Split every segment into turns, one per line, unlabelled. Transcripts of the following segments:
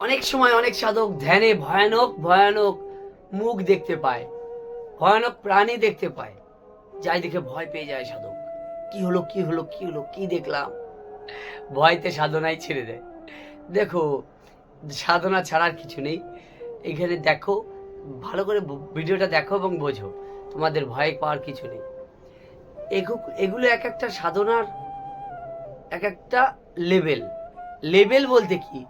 অনেক সময় অনেক সাধক ধ্যানে ভয়ানক ভয়ানক মুখ দেখতে পায়, ভয়ানক প্রাণী দেখতে পায়, যাই দেখে ভয় পেয়ে যায় সাধক। কি হলো কি হলো কি হলো, কি দেখলাম? ভয়তে সাধনাই ছেড়ে দেয়। দেখো, সাধনা ছাড়ার কিছু নেই। এখানে দেখো, ভালো করে ভিডিওটা দেখো এবং বোঝো, তোমাদের ভয় পাওয়ার কিছু নেই। এগু- এগুলো এক একটা সাধনার এক একটা লেভেল। লেভেল বলতে কি?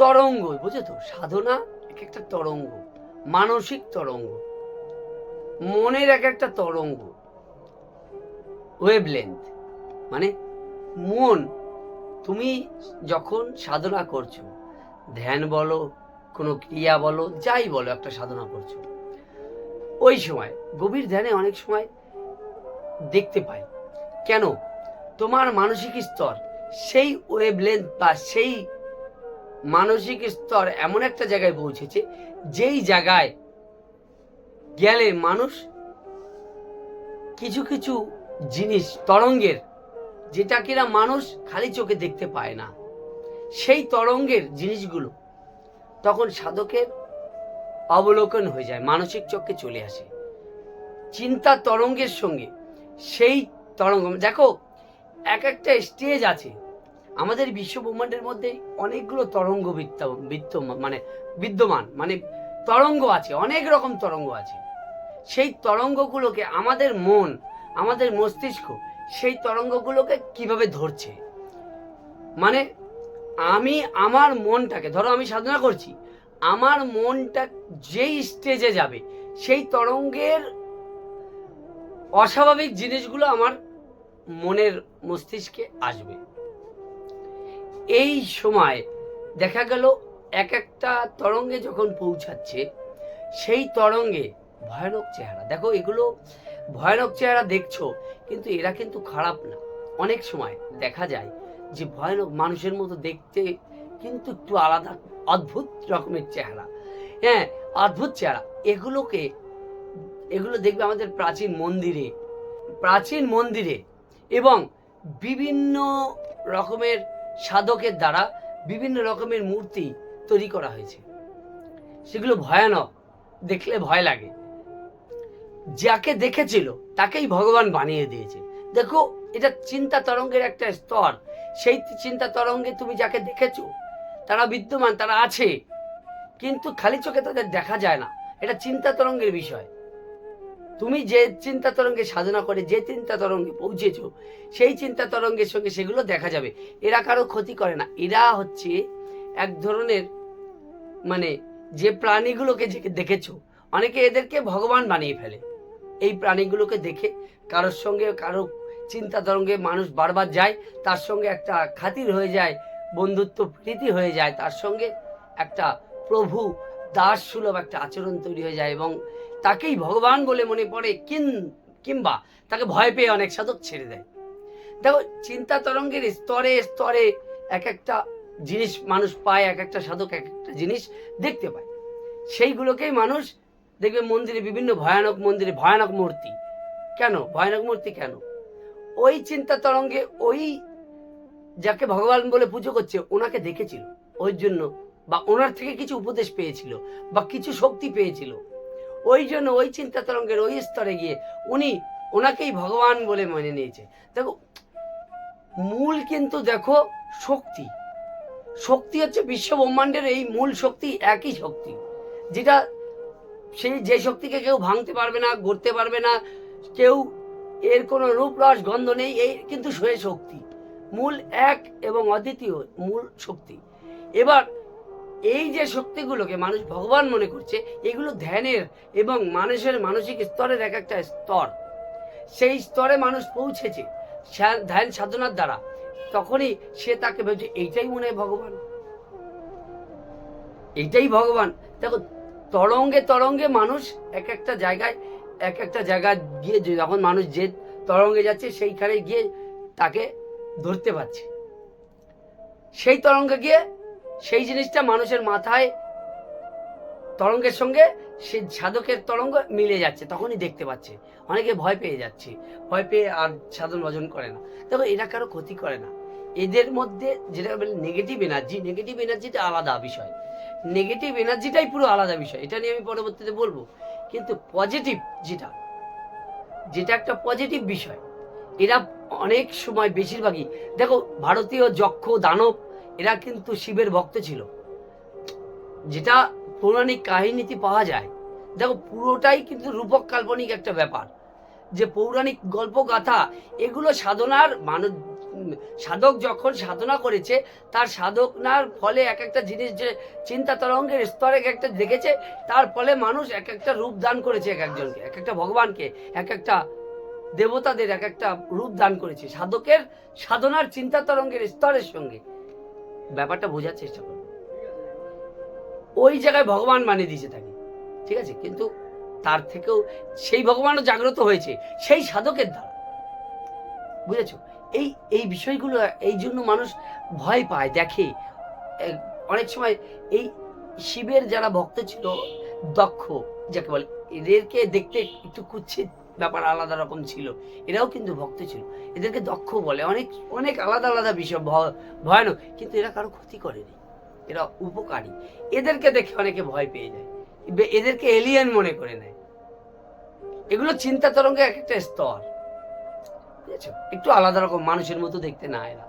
তরঙ্গ বুঝো তো? সাধনা এক একটা তরঙ্গ, মানসিক তরঙ্গ, মনের এক একটা তরঙ্গ ওয়েভ লেন্থ মানে মন, তুমি যখন সাধনা করছ, ধ্যান বলো, কোনো ক্রিয়া বলো, যাই বলো, একটা সাধনা করছ, ওই সময়, গভীর ধ্যানে অনেক সময় দেখতে পাই। কেন? তোমার মানসিক স্তর, সেই ওয়েভ লেন্থ বা সেই মানসিক স্তর এমন একটা জায়গায় পৌঁছেছে, যেই জায়গায় গেলে মানুষ কিছু কিছু জিনিস, তরঙ্গের, যেটা কিনা মানুষ খালি চোখে দেখতে পায় না, সেই তরঙ্গের জিনিসগুলো তখন সাধকের অবলোকন হয়ে যায়, মানসিক চোখে চলে আসে। চিন্তা তরঙ্গের সঙ্গে, সেই তরঙ্গ, দেখো, এক একটা স্টেজ আছে আমাদের বিশ্ব ব্রহ্মাণ্ডের মধ্যে অনেকগুলো তরঙ্গ বিত্ত মানে বিদ্যমান মানে তরঙ্গ আছে, অনেক রকম তরঙ্গ আছে। সেই তরঙ্গগুলোকে আমাদের মন, আমাদের মস্তিষ্ক সেই তরঙ্গগুলোকে কীভাবে ধরছে? মানে আমি আমার মনটাকে, ধরো আমি সাধনা করছি, আমার মনটা যেই স্টেজে যাবে, সেই তরঙ্গের অস্বাভাবিক জিনিসগুলো আমার মনের মস্তিষ্কে আসবে। এই সময় দেখা গেল এক একটা তরঙ্গে যখন পৌঁছাচ্ছে, সেই তরঙ্গে ভয়ানক চেহারা। দেখো, এগুলো ভয়ানক চেহারা দেখছ, কিন্তু এরা কিন্তু খারাপ না। অনেক সময় দেখা যায় যে ভয়ানক মানুষের মতো দেখতে কিন্তু একটু আলাদা, অদ্ভুত রকমের চেহারা। হ্যাঁ অদ্ভুত চেহারা। এগুলোকে, এগুলো দেখবে আমাদের প্রাচীন মন্দিরে প্রাচীন মন্দিরে এবং বিভিন্ন রকমের সাধকের দ্বারা বিভিন্ন রকমের মূর্তি তৈরি করা হয়েছে। সেগুলো ভয়ানক, দেখলে ভয় লাগে। যাকে দেখেছিল, তাকেই ভগবান বানিয়ে দিয়েছে। দেখো, এটা চিন্তা তরঙ্গের একটা স্তর। সেই চিন্তা তরঙ্গে তুমি যাকে দেখেছ, তারা বিদ্যমান, তারা আছে। কিন্তু খালি চোখে তাদের দেখা যায় না। এটা চিন্তা তরঙ্গের বিষয়। তুমি যে চিন্তা তরঙ্গে সাধনা করে, যে চিন্তা তরঙ্গে পৌঁছেছো, সেই চিন্তা তরঙ্গের সঙ্গে সেগুলো দেখা যাবে। এরা কারও ক্ষতি করে না। এরা হচ্ছে এক ধরনের মানে যে প্রাণীগুলোকে দেখেছ, অনেকে এদেরকে ভগবান বানিয়ে ফেলে। এই প্রাণীগুলোকে দেখে কারোর সঙ্গে কারও চিন্তা তরঙ্গে মানুষ বারবার যায়, তার সঙ্গে একটা খাতির হয়ে যায়, বন্ধুত্ব প্রীতি হয়ে যায়, তার সঙ্গে একটা প্রভু, দাস সুলভ একটা আচরণ তৈরি হয়ে যায় এবং তাকেই ভগবান বলে মনে পড়ে, কিন, কিংবা তাকে ভয় পেয়ে অনেক সাধক ছেড়ে দেয়। দেখো, চিন্তা তরঙ্গের স্তরে স্তরে এক একটা জিনিস মানুষ পায়, এক একটা সাধক এক একটা জিনিস দেখতে পায়। সেইগুলোকেই মানুষ দেখবে মন্দিরে বিভিন্ন ভয়ানক মন্দিরে, ভয়ানক মূর্তি। কেন? ভয়ানক মূর্তি কেন? ওই চিন্তা তরঙ্গে ওই যাকে ভগবান বলে পুজো করছে, ওনাকে দেখেছিল। ওই জন্য বা ওনার থেকে কিছু উপদেশ পেয়েছিল বা কিছু শক্তি পেয়েছিল। ওই জন্য ওই চিন্তা তরঙ্গের ওই স্তরে গিয়ে উনি ওনাকেই ভগবান বলে মেনে নিয়েছে। দেখো, মূল কিন্তু দেখো শক্তি। শক্তি হচ্ছে বিশ্ব ব্রহ্মাণ্ডের এই মূল শক্তি, একই শক্তি। যেটা সেই যে শক্তিকে কেউ ভাঙতে পারবে না, গড়তে পারবে না, কেউ এর কোনো রূপ, রস, গন্ধ নেই, এই কিন্তু সে শক্তি। মূল এক এবং অদ্বিতীয় মূল শক্তি। এবার এই যে শক্তিগুলোকে মানুষ ভগবান মনে করছে, এগুলো ধ্যানের এবং মানুষের মানসিক স্তরের এক একটা স্তর। সেই স্তরে মানুষ পৌঁছেছে ধ্যান সাধনার দ্বারা। তখনই সে তাকে ভেবেছে এইটাই মনে হয় ভগবান। এইটাই ভগবান। দেখো, তরঙ্গে তরঙ্গে মানুষ এক একটা জায়গায়, এক একটা জায়গায় গিয়ে যখন মানুষ যে তরঙ্গে যাচ্ছে, সেইখানে গিয়ে তাকে ধরতে পারছে। সেই তরঙ্গে গিয়ে সেই জিনিসটা মানুষের মাথায় তরঙ্গের সঙ্গে সে সাধকের তরঙ্গ মিলে যাচ্ছে, তখনই দেখতে পাচ্ছে। অনেকে ভয় পেয়ে যাচ্ছে, ভয় পেয়ে আর সাধন ভজন করে না। দেখো, এরা কারও ক্ষতি করে না। এদের মধ্যে যেটা বলে নেগেটিভ এনার্জি নেগেটিভ এনার্জিটা আলাদা বিষয়। নেগেটিভ এনার্জিটাই পুরো আলাদা বিষয়। এটা নিয়ে আমি পরবর্তীতে বলব। কিন্তু পজিটিভ যেটা যেটা একটা পজিটিভ বিষয়, এরা অনেক সময় বেশিরভাগই, দেখো, ভারতীয় যক্ষ, দানব এরা কিন্তু শিবের ভক্ত ছিল। যেটা পৌরাণিক কাহিনীতে পাওয়া যায়, দেখো পুরোটাই কিন্তু রূপক কাল্পনিক একটা ব্যাপার। যে পৌরাণিক গল্প গাথা, এগুলো সাধনার মানুষ সাধক যখন সাধনা করেছে, তার সাধনার ফলে এক একটা জিনিস যে চিন্তা তরঙ্গের স্তরে এক একটা দেখেছে, তার ফলে মানুষ এক একটা রূপ দান করেছে এক একজনকে, এক একটা ভগবানকে, এক একটা দেবতাদের এক একটা রূপ দান করেছে। সাধকের সাধনার চিন্তা তরঙ্গের স্তরের সঙ্গে। ব্যাপারটা বোঝার চেষ্টা করো। ওই জায়গায় ভগবান মানে দিয়েছে তাকে, ঠিক আছে? কিন্তু তার থেকেও সেই ভগবানও জাগ্রত হয়েছে, সেই সাধকের দ্বারা। বুঝেছ? এই এই বিষয়গুলো, এই জন্য মানুষ ভয় পায়, দেখে। অনেক সময় এই শিবের যারা ভক্ত ছিল, দক্ষ, যাকে বলে, এদেরকে দেখতে একটু কুচ্ছিত ব্যাপার আলাদা রকম ছিল। এরাও কিন্তু ভক্ত ছিল। এদেরকে দক্ষ বলে অনেক অনেক আলাদা আলাদা বিষয় ভয়ানক, কিন্তু এরা কারও ক্ষতি করেনি। এরা উপকারী। এদেরকে দেখে অনেকে ভয় পেয়ে যায়। এদেরকে এলিয়েন মনে করে নেয়। এগুলো চিন্তা তরঙ্গের এক একটা স্তর বুঝেছ একটু আলাদা রকম, মানুষের মতো দেখতে না এরা।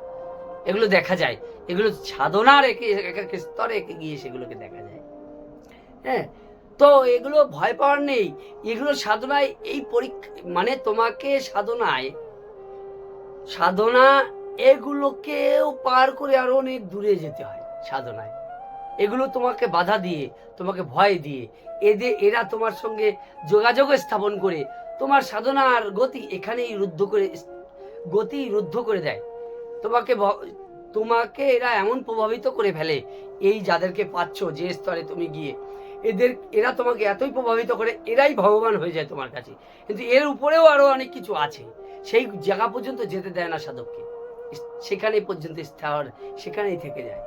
এগুলো দেখা যায়। এগুলো সাধনার এক এক স্তরে একে গিয়ে সেগুলোকে দেখা যায়। হ্যাঁ? তো এগুলো ভয় পাওয়ার নেই। এগুলো সাধনায় এই পরীক্ষা মানে তোমাকে সাধনায়, সাধনা এগুলোকেও পার করে আরও অনেক দূরে যেতে হয় সাধনায়। এগুলো তোমাকে বাধা দিয়ে, তোমাকে ভয় দিয়ে এদের এরা তোমার সঙ্গে যোগাযোগ স্থাপন করে, তোমার সাধনার গতি এখানেই রুদ্ধ করে, গতি রুদ্ধ করে দেয়। তোমাকে তোমাকে এরা এমন প্রভাবিত করে ফেলে, এই যাদেরকে পাচ্ছ যে স্তরে তুমি গিয়ে। এদের, এরা তোমাকে এতই প্রভাবিত করে, এরাই ভগবান হয়ে যায় তোমার কাছে। কিন্তু এর উপরেও আরও অনেক কিছু আছে। সেই জায়গা পর্যন্ত যেতে দেয় না সাধককে। সেখানে পর্যন্ত স্থির সেখানেই থেকে যায়।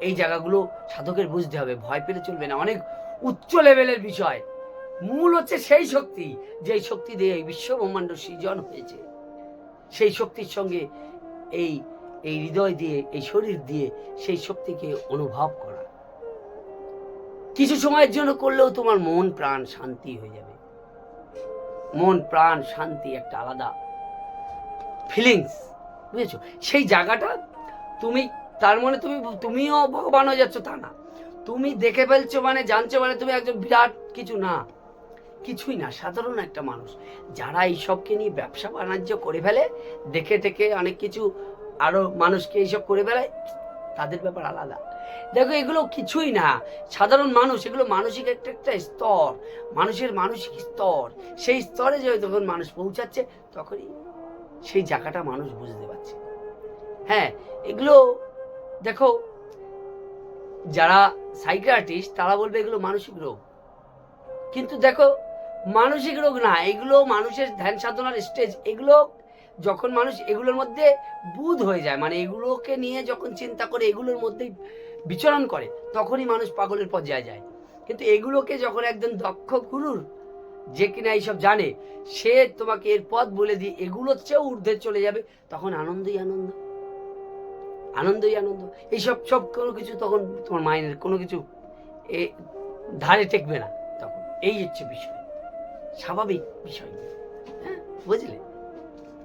এই জায়গাগুলো সাধকের বুঝতে হবে, ভয় পেলে চলবে না। অনেক উচ্চ লেভেলের বিষয়। মূল হচ্ছে সেই শক্তি, যেই শক্তি দিয়ে এই বিশ্ব ব্রহ্মাণ্ড সৃজন হয়েছে। সেই শক্তির সঙ্গে এই এই হৃদয় দিয়ে, এই শরীর দিয়ে সেই শক্তিকে অনুভব করা। কিছু সময়ের জন্য করলেও তোমার মন, প্রাণ শান্তি হয়ে যাবে। মন, প্রাণ শান্তি একটা আলাদা ফিলিংস বুঝেছ? সেই জায়গাটা তুমি, তার মানে তুমি, তুমিও ভগবান হয়ে যাচ্ছ তা না। তুমি দেখে ফেলছো মানে জানছো মানে তুমি একজন বিরাট কিছু না। কিছুই না, সাধারণ একটা মানুষ। যারা এইসবকে নিয়ে ব্যবসা বাণিজ্য করে ফেলে, দেখে টেকে অনেক কিছু আরও মানুষকে এইসব করে ফেলে তাদের ব্যাপার আলাদা। দেখো, এগুলো কিছুই না। সাধারণ মানুষ, এগুলো মানসিক একটা একটা স্তর। মানুষের মানসিক স্তর। সেই স্তরে যে যখন মানুষ পৌঁছাচ্ছে, তখনই সেই জায়গাটা মানুষ বুঝতে পারছে। হ্যাঁ এগুলো দেখো, যারা সাইকিয়াট্রিস্ট তারা বলবে এগুলো মানসিক রোগ। কিন্তু দেখো, মানসিক রোগ না, এগুলো মানুষের ধ্যান সাধনার স্টেজ এগুলো যখন মানুষ এগুলোর মধ্যে বুধ হয়ে যায় মানে এগুলোকে নিয়ে যখন চিন্তা করে, এগুলোর মধ্যেই বিচরণ করে, তখনই মানুষ পাগলের পর্যায়ে যায়। কিন্তু এগুলোকে যখন একজন দক্ষ গুরুর যে কিনা এইসব জানে, সে তোমাকে এর পথ বলে দিয়ে এগুলোর চেয়েও ঊর্ধ্বে চলে যাবে, তখন আনন্দই আনন্দ। আনন্দই আনন্দ। এইসব সব কোনো কিছু তখন তোমার মাইনের কোনো কিছু এ ধারে টেকবে না তখন। এই হচ্ছে বিষয়। স্বাভাবিক বিষয়। হ্যাঁ বুঝলে?